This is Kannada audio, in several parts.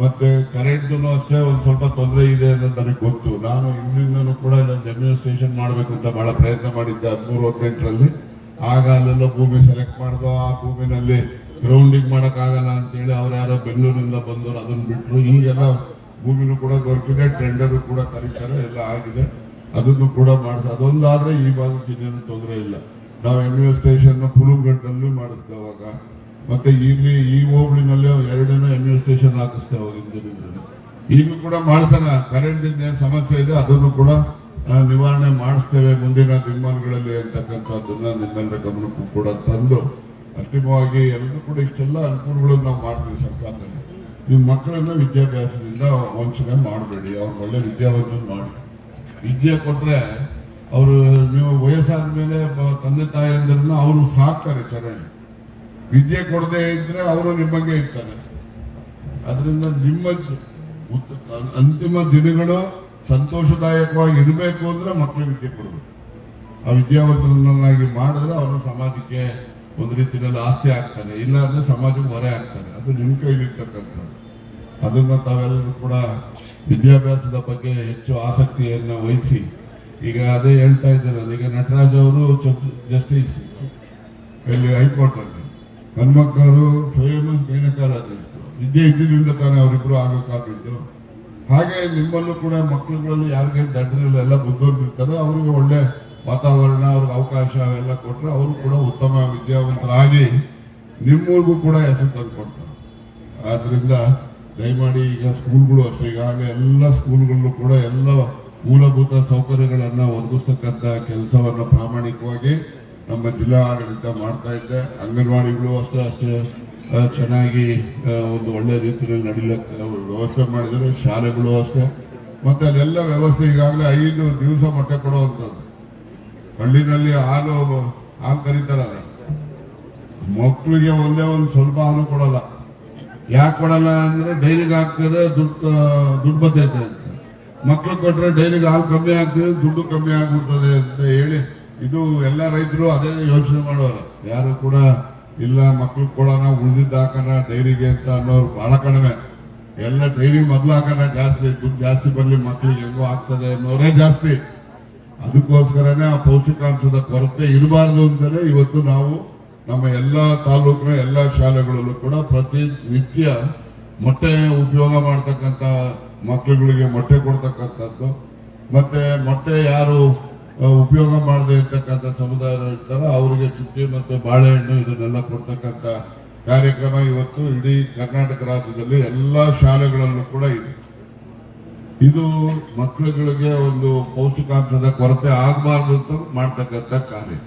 ಮತ್ತೆ ಕರೆಂಟ್ ಅಷ್ಟೇ ಒಂದು ಸ್ವಲ್ಪ ತೊಂದರೆ ಇದೆ ಅನ್ನೋದು ನನಗೆ ಗೊತ್ತು. ನಾನು ಇಂದಿನೂ ಕೂಡ ನನ್ನ ಅಡ್ಮಿನಿಸ್ಟ್ರೇಷನ್ ಮಾಡಬೇಕು ಅಂತ ಬಹಳ ಪ್ರಯತ್ನ ಮಾಡಿದ್ದೆ ಹದಿಮೂರು, ಹದಿನೆಂಟರಲ್ಲಿ. ಆಗ ಅಲ್ಲೆಲ್ಲ ಭೂಮಿ ಸೆಲೆಕ್ಟ್ ಮಾಡ್ದು, ಆ ಭೂಮಿನಲ್ಲಿ ಗ್ರೌಂಡಿಂಗ್ ಮಾಡಕ್ ಆಗಲ್ಲ ಅಂತೇಳಿ ಅವ್ರು ಯಾರೋ ಬೆಂಗಳೂರಿಂದ ಬಂದವರು, ಅದನ್ನ ಬಿಟ್ಟರು ಈಗೆಲ್ಲ ಭೂಮಿನೂ ಕೂಡ ದೊರಕಿದೆ ಟೆಂಡರ್ ಕೂಡ ಕರೀತಾರೆ, ಎಲ್ಲ ಆಗಿದೆ. ಅದನ್ನು ಕೂಡ ಮಾಡಿಸ ಅದೊಂದಾದ್ರೆ ಈ ಭಾಗಕ್ಕೆ ಇನ್ನೇನು ತೊಂದರೆ ಇಲ್ಲ. ನಾವು ಎಂ ಯು ಸ್ಟೇಷನ್ ಪುಲುಗಡ್ಡಲ್ಲೂ ಮಾಡಿದ್ದೆ ಅವಾಗ. ಮತ್ತೆ ಇಲ್ಲಿ ಈ ಹೋಬಳಿನಲ್ಲಿ ಎರಡನೇ ಎಂ ಸ್ಟೇಷನ್ ಹಾಕಿಸ್ತೇವೆ ಅವ್ರು ಹಿಂದಿನಿಂದಲೇ. ಈಗಲೂ ಕೂಡ ಮಾಡಿಸೋಣ. ಕರೆಂಟ್ ಏನು ಸಮಸ್ಯೆ ಇದೆ, ಅದನ್ನು ಕೂಡ ನಿವಾರಣೆ ಮಾಡಿಸ್ತೇವೆ ಮುಂದಿನ ದಿನಮಾನಗಳಲ್ಲಿ ಅಂತಕ್ಕಂಥದ್ದನ್ನ ನಿಮ್ಮೆಲ್ಲರ ಗಮನಕ್ಕೂ ಕೂಡ ತಂದು, ಅಂತಿಮವಾಗಿ ಎಲ್ಲರೂ ಕೂಡ ಇಷ್ಟೆಲ್ಲ ಅನುಕೂಲಗಳನ್ನು ನಾವು ಮಾಡ್ತೀವಿ ಸರ್ಕಾರದಲ್ಲಿ. ನಿಮ್ಮ ಮಕ್ಕಳನ್ನು ವಿದ್ಯಾಭ್ಯಾಸದಿಂದ ವಂಚನೆ ಮಾಡಬೇಡಿ. ಅವ್ರು ಒಳ್ಳೆ ವಿದ್ಯಾವಂತನ ಮಾಡಿ. ವಿದ್ಯೆ ಕೊಟ್ಟರೆ ಅವರು, ನೀವು ವಯಸ್ಸಾದ ಮೇಲೆ ತಂದೆ ತಾಯಿಯಂದ್ರನ್ನ ಅವರು ಸಾಕ್ತಾರೆ ಚೆನ್ನಾಗಿ ವಿದ್ಯೆ ಕೊಡದೆ ಇದ್ರೆ ಅವರು ನಿಮ್ಮಂಗೆ ಇರ್ತಾರೆ. ಅದರಿಂದ ನಿಮ್ಮ ಅಂತಿಮ ದಿನಗಳು ಸಂತೋಷದಾಯಕವಾಗಿ ಇರಬೇಕು ಅಂದ್ರೆ ಮಕ್ಕಳು ವಿದ್ಯೆ ಕೊಡಬೇಕು. ಆ ವಿದ್ಯಾವಂತರನ್ನಾಗಿ ಮಾಡಿದ್ರೆ ಅವರು ಸಮಾಜಕ್ಕೆ ಒಂದು ರೀತಿಯಲ್ಲಿ ಆಸ್ತಿ ಆಗ್ತಾರೆ ಇಲ್ಲ ಅಂದ್ರೆ ಸಮಾಜಕ್ಕೆ ಹೊರೆ ಆಗ್ತಾರೆ ಅದು ನಿಮ್ಮ ಕೈಲಿರ್ತಕ್ಕಂಥದ್ದು. ಅದನ್ನ ತಾವೆಲ್ಲರೂ ಕೂಡ ವಿದ್ಯಾಭ್ಯಾಸದ ಬಗ್ಗೆ ಹೆಚ್ಚು ಆಸಕ್ತಿಯನ್ನ ವಹಿಸಿ. ಈಗ ಅದೇ ಹೇಳ್ತಾ ಇದ್ದಾರೆ. ಈಗ ನಟರಾಜ್ ಅವರು ಜಸ್ಟಿಸ್ ಇಲ್ಲಿ ಹೈಕೋರ್ಟ್ ಅಲ್ಲಿ. ಹನುಮಕ್ಕವರು ಫೇಮಸ್ ಗೈನಕಾಲಜಿಸ್ಟ್ ಇದ್ದೇ ಇದ್ದಿದ್ದರಿಂದ ತಾನೇ ಅವರಿಬ್ರು ಆಗೋಕ್ಕಾಗಿದ್ದು ಹಾಗೆ ನಿಮ್ಮಲ್ಲೂ ಕೂಡ ಮಕ್ಕಳುಗಳಲ್ಲಿ ಯಾರಿಗೆ ದಡ್ಡಿರಲ್ಲ ಎಲ್ಲ ಬುದ್ಧಿರ್ತಾರೆ ಅವರಿಗೆ ಒಳ್ಳೆ ವಾತಾವರಣ, ಅವ್ರಿಗೆ ಅವಕಾಶ ಅವೆಲ್ಲ ಕೊಟ್ಟರೆ ಅವರು ಕೂಡ ಉತ್ತಮ ವಿದ್ಯಾವಂತರಾಗಿ ನಿಮ್ಮೂರಿಗೂ ಕೂಡ ಹೆಸರು ತಂದುಕೊಡ್ತಾರೆ ಆದ್ದರಿಂದ ದಯಮಾಡಿ ಈಗ ಸ್ಕೂಲ್ಗಳು ಅಷ್ಟೇ. ಈಗಾಗಲೇ ಎಲ್ಲ ಸ್ಕೂಲ್ಗಳಲ್ಲೂ ಕೂಡ ಎಲ್ಲ ಮೂಲಭೂತ ಸೌಕರ್ಯಗಳನ್ನು ಒದಗಿಸ್ತಕ್ಕಂಥ ಕೆಲಸವನ್ನು ಪ್ರಾಮಾಣಿಕವಾಗಿ ನಮ್ಮ ಜಿಲ್ಲಾ ಆಡಳಿತ ಮಾಡ್ತಾ ಇದ್ದೆ. ಅಂಗನವಾಡಿಗಳು ಅಷ್ಟೇ ಅಷ್ಟೇ ಚೆನ್ನಾಗಿ ಒಂದು ಒಳ್ಳೆ ರೀತಿಯಲ್ಲಿ ನಡೀಲಿಕ್ಕೆ ವ್ಯವಸ್ಥೆ ಮಾಡಿದರೆ ಶಾಲೆಗಳು ಅಷ್ಟೇ. ಮತ್ತೆ ಅಲ್ಲೆಲ್ಲ ವ್ಯವಸ್ಥೆ ಈಗಾಗಲೇ ಐದು ದಿವಸ ಮೊಟ್ಟೆ ಕೊಡುವಂಥದ್ದು. ಹಳ್ಳಿನಲ್ಲಿ ಹಾಲು ಹಾಲು ಕರೀತಾರಲ್ಲ ಮಕ್ಕಳಿಗೆ ಒಂದೇ ಒಂದು ಸ್ವಲ್ಪ ಹಾಲು ಕೊಡಲ್ಲ. ಯಾಕೆ ಕೊಡಲ್ಲ ಅಂದ್ರೆ ಡೈರಿಗೆ ಹಾಕ್ತಾರೆ ದುಡ್ಡು ದುಡ್ಡು ಬರ್ತೈತೆ ಅಂತ. ಮಕ್ಳು ಕೊಟ್ಟರೆ ಡೈರಿಗೆ ಹಾಲು ಕಮ್ಮಿ ಆಗ್ತದೆ, ದುಡ್ಡು ಕಮ್ಮಿ ಆಗ್ಬಿಡ್ತದೆ ಅಂತ ಹೇಳಿ ಇದು ಎಲ್ಲ ರೈತರು ಅದೇ ಯೋಚನೆ ಮಾಡೋರು. ಯಾರು ಕೂಡ ಇಲ್ಲ, ಮಕ್ಳು ಕೊಡೋಣ ಉಳಿದಿದ್ದು ಹಾಕೋಣ ಡೈರಿಗೆ ಅಂತ ಅನ್ನೋರು ಬಹಳ ಕಡಿಮೆ. ಎಲ್ಲ ಡೈರಿ ಮೊದ್ಲು ಹಾಕೋಣ ಜಾಸ್ತಿ, ದುಡ್ಡು ಜಾಸ್ತಿ ಬರಲಿ ಮಕ್ಳಿಗೆ ಹೆಂಗೋ ಆಗ್ತದೆ ಅನ್ನೋರೇ ಜಾಸ್ತಿ. ಅದಕ್ಕೋಸ್ಕರನೇ ಆ ಪೌಷ್ಟಿಕಾಂಶದ ಕೊರತೆ ಇರಬಾರ್ದು ಅಂತಲೇ ಇವತ್ತು ನಾವು ನಮ್ಮ ಎಲ್ಲ ತಾಲೂಕಿನ ಎಲ್ಲ ಶಾಲೆಗಳಲ್ಲೂ ಕೂಡ ಪ್ರತಿ ನಿತ್ಯ ಮೊಟ್ಟೆ ಉಪಯೋಗ ಮಾಡ್ತಕ್ಕಂಥ ಮಕ್ಕಳುಗಳಿಗೆ ಮೊಟ್ಟೆ ಕೊಡ್ತಕ್ಕಂಥದ್ದು. ಮತ್ತೆ ಮೊಟ್ಟೆ ಯಾರು ಉಪಯೋಗ ಮಾಡದೆ ಇರ್ತಕ್ಕಂಥ ಸಮುದಾಯ ಇರ್ತಾರೆ ಅವರಿಗೆ ಚುಟ್ಟಿ ಮತ್ತು ಬಾಳೆಹಣ್ಣು ಇದನ್ನೆಲ್ಲ ಕೊಡ್ತಕ್ಕಂಥ ಕಾರ್ಯಕ್ರಮ ಇವತ್ತು ಇಡೀ ಕರ್ನಾಟಕ ರಾಜ್ಯದಲ್ಲಿ ಎಲ್ಲ ಶಾಲೆಗಳಲ್ಲೂ ಕೂಡ ಇದೆ. ಇದು ಮಕ್ಕಳುಗಳಿಗೆ ಒಂದು ಪೌಷ್ಟಿಕಾಂಶದ ಕೊರತೆ ಆಗಬಾರ್ದು ಅಂತ ಮಾಡ್ತಕ್ಕಂಥ ಕಾರ್ಯ.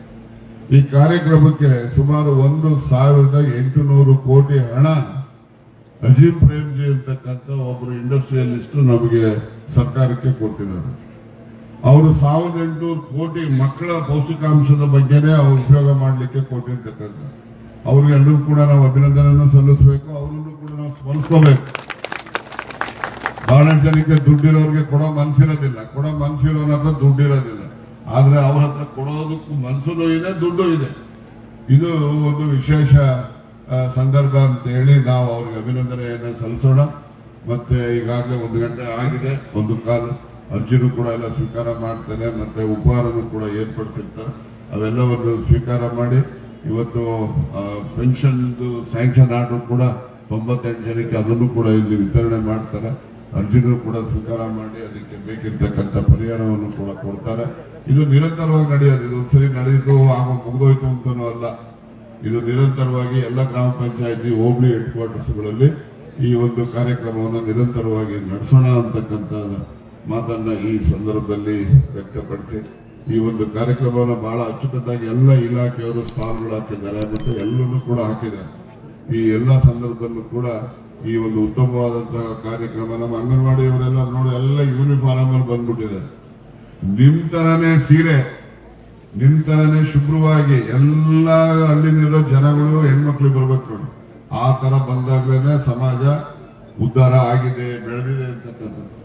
ಈ ಕಾರ್ಯಕ್ರಮಕ್ಕೆ ಸುಮಾರು ಒಂದು ಸಾವಿರದ ಎಂಟುನೂರು ಕೋಟಿ ಹಣ ಅಜೀಂ ಪ್ರೇಮ್ಜಿ ಅಂತಕ್ಕಂಥ ಒಬ್ಬರು ಇಂಡಸ್ಟ್ರಿಯಲಿಸ್ಟ್ ನಮಗೆ ಸರ್ಕಾರಕ್ಕೆ ಕೊಟ್ಟಿದ್ದಾರೆ. ಅವರು ಸಾವಿರದ ಎಂಟುನೂರು ಕೋಟಿ ಮಕ್ಕಳ ಪೌಷ್ಟಿಕಾಂಶದ ಬಗ್ಗೆನೇ ಅವ್ರು ಉಪಯೋಗ ಮಾಡಲಿಕ್ಕೆ ಕೊಟ್ಟಿರ್ತಕ್ಕಂಥ ಅವ್ರಿಗೆಲ್ಲರೂ ಕೂಡ ನಾವು ಅಭಿನಂದನೆಯನ್ನು ಸಲ್ಲಿಸಬೇಕು, ಅವರನ್ನು ಕೂಡ ನಾವು ಸ್ಮರಿಸ್ಕೋಬೇಕು. ಬಹಳಷ್ಟು ಜನಕ್ಕೆ ದುಡ್ಡಿರೋರಿಗೆ ಕೊಡೋ ಮನ್ಸಿರೋದಿಲ್ಲ, ಕೊಡೋ ಮನ್ಸಿರೋನ ಹತ್ರ ದುಡ್ಡಿರೋದಿಲ್ಲ. ಆದ್ರೆ ಅವ್ರ ಹತ್ರ ಕೊಡೋದಕ್ಕೂ ಮನ್ಸು ಇದೆ, ದುಡ್ಡು ಇದೆ. ಇದು ಒಂದು ವಿಶೇಷ ಸಂದರ್ಭ ಅಂತ ಹೇಳಿ ನಾವು ಅವ್ರಿಗೆ ಅಭಿನಂದನೆಯನ್ನು ಸಲ್ಲಿಸೋಣ. ಮತ್ತೆ ಈಗಾಗಲೇ ಒಂದು ಗಂಟೆ ಆಗಿದೆ, ಒಂದು ಕಾಲ. ಅರ್ಜಿನೂ ಕೂಡ ಎಲ್ಲ ಸ್ವೀಕಾರ ಮಾಡ್ತಾರೆ, ಮತ್ತೆ ಉಪಹಾರನೂ ಕೂಡ ಏರ್ಪಡಿಸಿರ್ತಾರೆ. ಅವೆಲ್ಲವನ್ನು ಸ್ವೀಕಾರ ಮಾಡಿ ಇವತ್ತು ಪೆನ್ಷನ್ ಸ್ಯಾಂಕ್ಷನ್ ಆರ್ಡರ್ ಕೂಡ ತೊಂಬತ್ತೆಂಟು ಜನಕ್ಕೆ ಅದನ್ನು ಕೂಡ ಇಲ್ಲಿ ವಿತರಣೆ ಮಾಡ್ತಾರೆ. ಅರ್ಜಿನೂ ಕೂಡ ಸ್ವೀಕಾರ ಮಾಡಿ ಅದಕ್ಕೆ ಬೇಕಿರ್ತಕ್ಕಂಥ ಪರಿಹಾರವನ್ನು ಕೂಡ ಕೊಡ್ತಾರೆ. ಇದು ನಿರಂತರವಾಗಿ ನಡೆಯೋದು, ಇದು ಒಂದ್ಸರಿ ನಡೆಯಿತು ಆಗ ಮುಗಿದೋಯ್ತು ಅಂತನೂ ಅಲ್ಲ. ಇದು ನಿರಂತರವಾಗಿ ಎಲ್ಲ ಗ್ರಾಮ ಪಂಚಾಯತಿ, ಹೋಬಳಿ ಹೆಡ್ ಕ್ವಾರ್ಟರ್ಸ್ಗಳಲ್ಲಿ ಈ ಒಂದು ಕಾರ್ಯಕ್ರಮವನ್ನು ನಿರಂತರವಾಗಿ ನಡೆಸೋಣ ಅಂತಕ್ಕಂಥ ಮಾತನ್ನ ಈ ಸಂದರ್ಭದಲ್ಲಿ ವ್ಯಕ್ತಪಡಿಸಿ, ಈ ಒಂದು ಕಾರ್ಯಕ್ರಮವನ್ನು ಬಹಳ ಅಚ್ಚುಕಟ್ಟಾಗಿ ಎಲ್ಲ ಇಲಾಖೆಯವರು ಸ್ಟಾಲ್ಗಳು ಹಾಕಿದ್ದಾರೆ ಮತ್ತು ಎಲ್ಲರೂ ಕೂಡ ಹಾಕಿದ್ದಾರೆ. ಈ ಎಲ್ಲ ಸಂದರ್ಭದಲ್ಲೂ ಕೂಡ ಈ ಒಂದು ಉತ್ತಮವಾದಂತಹ ಕಾರ್ಯಕ್ರಮ ನಮ್ಮ ಅಂಗನವಾಡಿಯವರೆಲ್ಲ ನೋಡಿ ಎಲ್ಲ ಯೂನಿಫಾರ್ಮ್ ಅಲ್ಲಿ ಬಂದ್ಬಿಟ್ಟಿದ್ದಾರೆ ನಿಮ್ ತರನೇ ಸೀರೆ, ನಿಮ್ ತರನೇ ಶುಭ್ರವಾಗಿ ಎಲ್ಲ ಹಳ್ಳಿನಲ್ಲಿರೋ ಜನಗಳು ಹೆಣ್ಮಕ್ಳಿಗೆ ಬರ್ಬೇಕು ನೋಡಿ. ಆ ತರ ಬಂದಾಗ್ಲೇನೆ ಸಮಾಜ ಉದ್ಧಾರ ಆಗಿದೆ, ಬೆಳೆದಿದೆ ಅಂತಕ್ಕಂಥದ್ದು.